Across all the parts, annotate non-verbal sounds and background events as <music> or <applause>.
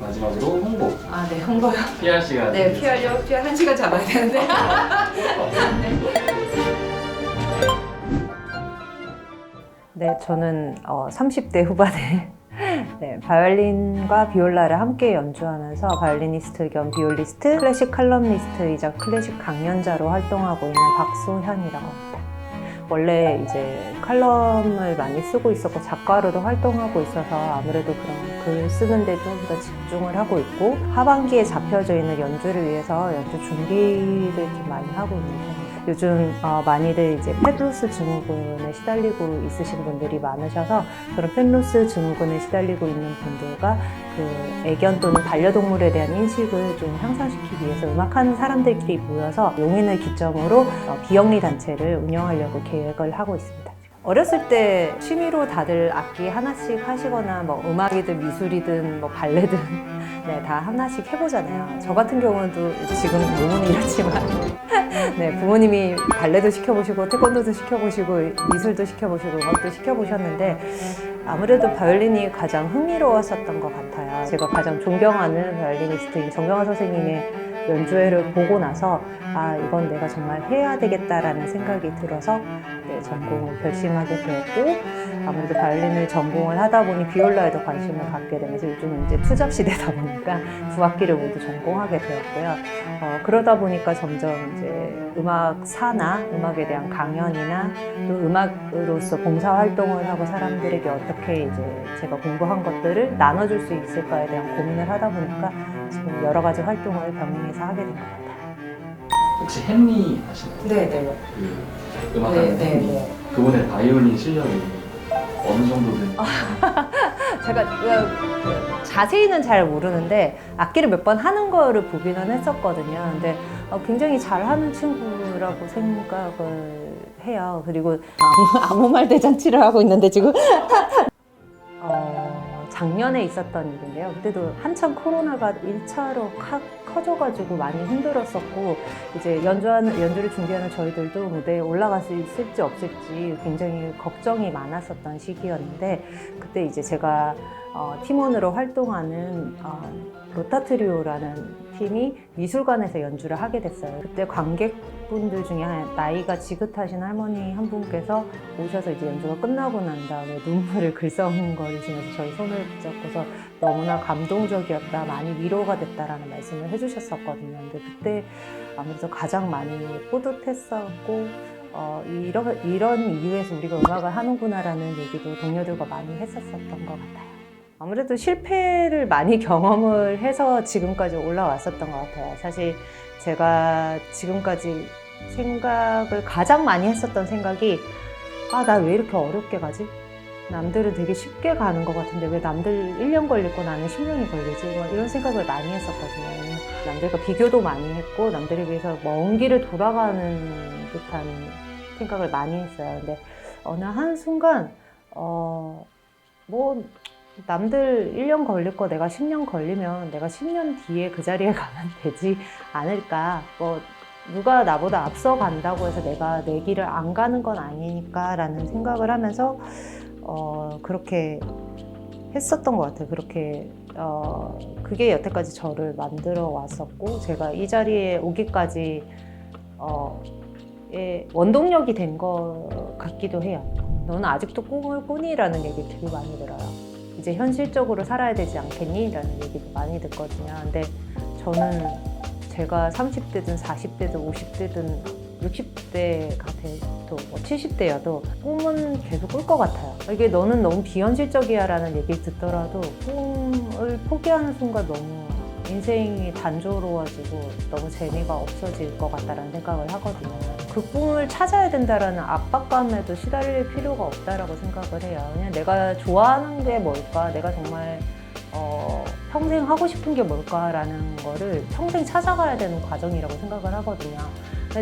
마지막으로 홍보 아, 네, 홍보요. PR 시간 네, PR요. PR 한 시간 잡아야 되는데. <laughs> 네, 저는 어, 30대 후반에 네, 바이올린과 비올라를 함께 연주하면서 바이올리니스트 겸 비올리스트, 클래식 칼럼니스트이자 클래식 강연자로 활동하고 있는 박소현이라고 합니다. 원래 이제 칼럼을 많이 쓰고 있었고 작가로도 활동하고 있어서 아무래도 그런 글 쓰는데 좀 더 집중을 하고 있고 하반기에 잡혀져 있는 연주를 위해서 연주 준비를 좀 많이 하고 있는 편입니다. 요즘 어, 많이들 이제 펫로스 증후군에 시달리고 있으신 분들이 많으셔서 그런 펫로스 증후군에 시달리고 있는 분들과 그 애견 또는 반려동물에 대한 인식을 좀 향상시키기 위해서 음악하는 사람들끼리 모여서 용인을 기점으로 어, 비영리 단체를 운영하려고 계획을 하고 있습니다. 어렸을 때 취미로 다들 악기 하나씩 하시거나 뭐 음악이든 미술이든 뭐 발레든 네, 다 하나씩 해보잖아요. 저 같은 경우도 지금 몸은 이렇지만 네, 부모님이 발레도 시켜보시고 태권도도 시켜보시고 미술도 시켜보시고 음악도 시켜보셨는데 아무래도 바이올린이 가장 흥미로웠었던 것 같아요. 제가 가장 존경하는 바이올리니스트인 정경화 선생님의 연주회를 보고 나서 아 이건 내가 정말 해야 되겠다라는 생각이 들어서 네, 전공을 결심하게 되었고 아무래도 바이올린을 전공을 하다 보니 비올라에도 관심을 갖게 되면서 요즘은 이제 투잡 시대다 보니까 두 악기를 모두 전공하게 되었고요. 어, 그러다 보니까 점점 이제 음악사나 음악에 대한 강연이나 또 음악으로서 봉사 활동을 하고 사람들에게 어떻게 이제 제가 공부한 것들을 나눠줄 수 있을까에 대한 고민을 하다 보니까 지금 여러 가지 활동을 병행해서 하게 된 것 같아요. 혹시 헨리 아시나요? 네, 네. 그 음악하는 네, 네, 헨리 네. 그분의 바이올린 실력이 어느 정도 되는지 <laughs> 제가 그 자세히는 잘 모르는데 악기를 몇 번 하는 거를 보기는 했었거든요. 근데 어, 굉장히 잘하는 친구라고 생각을 해요. 그리고 아무, <laughs> 아무 말 대잔치를 하고 있는데 지금 <laughs> 어, 작년에 있었던 일인데요. 그때도 한참 코로나가 1차로 커져가지고 많이 힘들었었고 이제 연주하는 연주를 준비하는 저희들도 무대에 올라갈 수 있을지 없을지 굉장히 걱정이 많았었던 시기였는데 그때 이제 제가 어, 팀원으로 활동하는 어, 로타트리오라는 팀이 미술관에서 연주를 하게 됐어요. 그때 관객 분들 중에 한 나이가 지긋하신 할머니 한 분께서 오셔서 이제 연주가 끝나고 난 다음에 눈물을 글썽거리시면서 저희 손을 붙잡고서 너무나 감동적이었다, 많이 위로가 됐다라는 말씀을 해주셨었거든요. 근데 그때 아무래도 가장 많이 뿌듯했었고 어, 이런, 이런 이유에서 우리가 음악을 하는구나라는 얘기도 동료들과 많이 했었었던 것 같아요. 아무래도 실패를 많이 경험을 해서 지금까지 올라왔었던 것 같아요. 사실 제가 지금까지 생각을 가장 많이 했었던 생각이 아, 나 왜 이렇게 어렵게 가지? 남들은 되게 쉽게 가는 것 같은데 왜 남들 1년 걸리고 나는 10년이 걸리지? 뭐 이런 생각을 많이 했었거든요. 남들과 비교도 많이 했고 남들에 비해서 먼 길을 돌아가는 듯한 생각을 많이 했어요. 근데 어느 한순간 어, 뭐 남들 1년 걸릴 거 내가 10년 걸리면 내가 10년 뒤에 그 자리에 <laughs> 가면 되지 않을까. 뭐 누가 나보다 앞서 간다고 해서 내가 내 길을 안 가는 건 아니니까라는 생각을 하면서 어, 그렇게 했었던 것 같아요. 그렇게 어, 그게 여태까지 저를 만들어 왔었고 제가 이 자리에 오기까지 어, 의 원동력이 된 것 같기도 해요. 너는 아직도 꿈을 꾸니?라는 얘기 되게 많이 들어요. 이제 현실적으로 살아야 되지 않겠니? 라는 얘기도 많이 듣거든요. 근데 저는 제가 30대든 40대든 50대든 60대가 돼도 뭐 70대여도 꿈은 계속 꿀 것 같아요. 이게 너는 너무 비현실적이야 라는 얘기를 듣더라도 꿈을 포기하는 순간 너무 인생이 단조로워지고 너무 재미가 없어질 것 같다라는 생각을 하거든요. 그 꿈을 찾아야 된다라는 압박감에도 시달릴 필요가 없다라고 생각을 해요. 그냥 내가 좋아하는 게 뭘까? 내가 정말 어, 평생 하고 싶은 게 뭘까라는 거를 평생 찾아가야 되는 과정이라고 생각을 하거든요.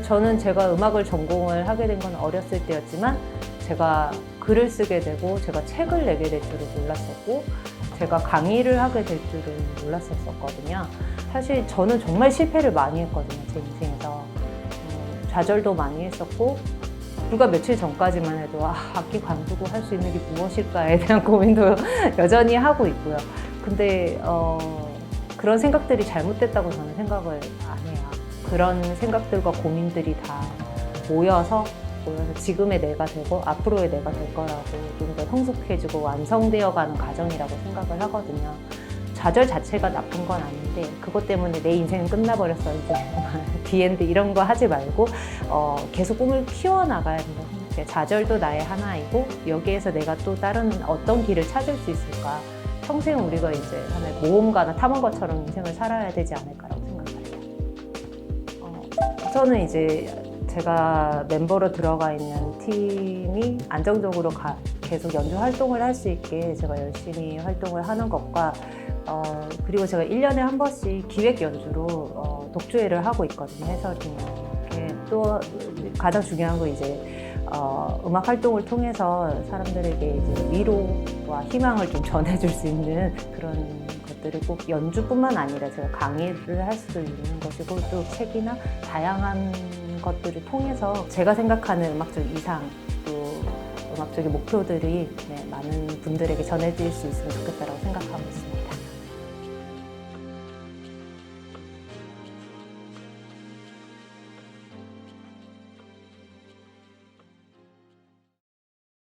저는 제가 음악을 전공을 하게 된 건 어렸을 때였지만 제가 글을 쓰게 되고 제가 책을 내게 될 줄은 몰랐었고 제가 강의를 하게 될 줄은 몰랐었거든요. 사실 저는 정말 실패를 많이 했거든요, 제 인생에서. 음, 좌절도 많이 했었고, 불과 며칠 전까지만 해도 아, 악기 관두고 할 수 있는 게 무엇일까에 <laughs> 대한 고민도 여전히 하고 있고요. 근데 어, 그런 생각들이 잘못됐다고 저는 생각을 안 해요. 그런 생각들과 고민들이 다 모여서 모여서 지금의 내가 되고 앞으로의 내가 될 거라고 좀 더 성숙해지고 완성되어 가는 과정이라고 생각을 하거든요. 좌절 자체가 나쁜 건 아닌데 그것 때문에 내 인생은 끝나버렸어 이제 디엔드 <laughs> 이런 거 하지 말고 어, 계속 꿈을 키워나가야 된다고. 좌절도 나의 하나이고 여기에서 내가 또 다른 어떤 길을 찾을 수 있을까 평생 우리가 이제 하나의 모험가나 탐험가처럼 인생을 살아야 되지 않을까라고 생각해요. 어, 저는 이제 제가 멤버로 들어가 있는 팀이 안정적으로 가- 계속 연주 활동을 할 수 있게 제가 열심히 활동을 하는 것과 어, 그리고 제가 1년에 한 번씩 기획 연주로 어, 독주회를 하고 있거든요, 해설이나. 이렇게 또 가장 중요한 건 이제 어, 음악 활동을 통해서 사람들에게 이제 위로와 희망을 좀 <laughs> 전해줄 수 있는 그런 것들을 꼭 연주뿐만 아니라 제가 강의를 할 수도 있는 것이고 또 책이나 다양한 것들을 통해서 제가 생각하는 음악적 이상 또 음악적인 목표들이 네, 많은 분들에게 전해질 수 있으면 좋겠다고 생각하고 있습니다.